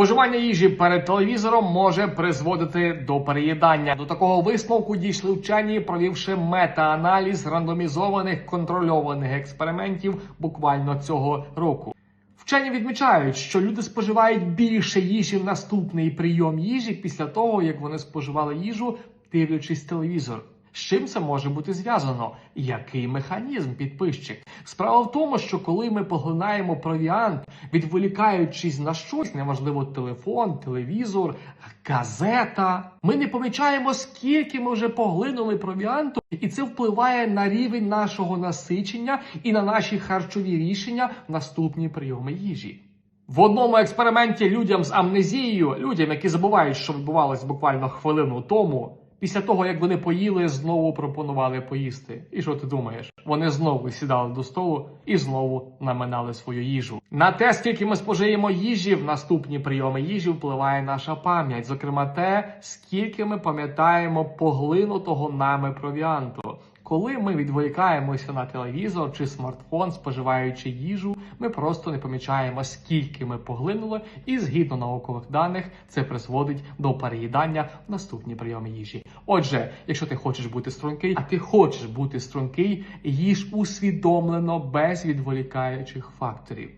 Споживання їжі перед телевізором може призводити до переїдання. До такого висновку дійшли вчені, провівши мета-аналіз рандомізованих контрольованих експериментів буквально цього року. Вчені відмічають, що люди споживають більше їжі в наступний прийом їжі після того, як вони споживали їжу, дивлячись телевізор. З чим це може бути зв'язано? Який механізм підписчик? Справа в тому, що коли ми поглинаємо провіант, відволікаючись на щось, неважливо телефон, телевізор, газета, ми не помічаємо, скільки ми вже поглинули провіанту, і це впливає на рівень нашого насичення і на наші харчові рішення в наступні прийоми їжі. В одному експерименті людям з амнезією, людям, які забувають, що відбувалось буквально хвилину тому, після того як вони поїли, знову пропонували поїсти. І що ти думаєш? Вони знову сідали до столу і знову наминали свою їжу. На те, скільки ми спожиємо їжі, в наступні прийоми їжі впливає наша пам'ять, зокрема те, скільки ми пам'ятаємо поглинутого нами провіанту. Коли ми відволікаємося на телевізор чи смартфон, споживаючи їжу, ми просто не помічаємо, скільки ми поглинули, і згідно наукових даних, це призводить до переїдання в наступні прийоми їжі. Отже, якщо ти хочеш бути стрункий, а ти хочеш бути стрункий, їж усвідомлено без відволікаючих факторів.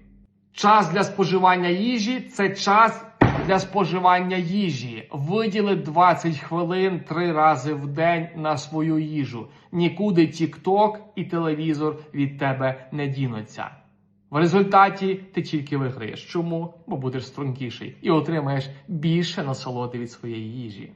Час для споживання їжі це час для споживання їжі. Виділи 20 хвилин три рази в день на свою їжу. Нікуди TikTok і телевізор від тебе не дінуться. В результаті ти тільки виграєш. Чому? Бо будеш стрункіший і отримаєш більше насолоди від своєї їжі.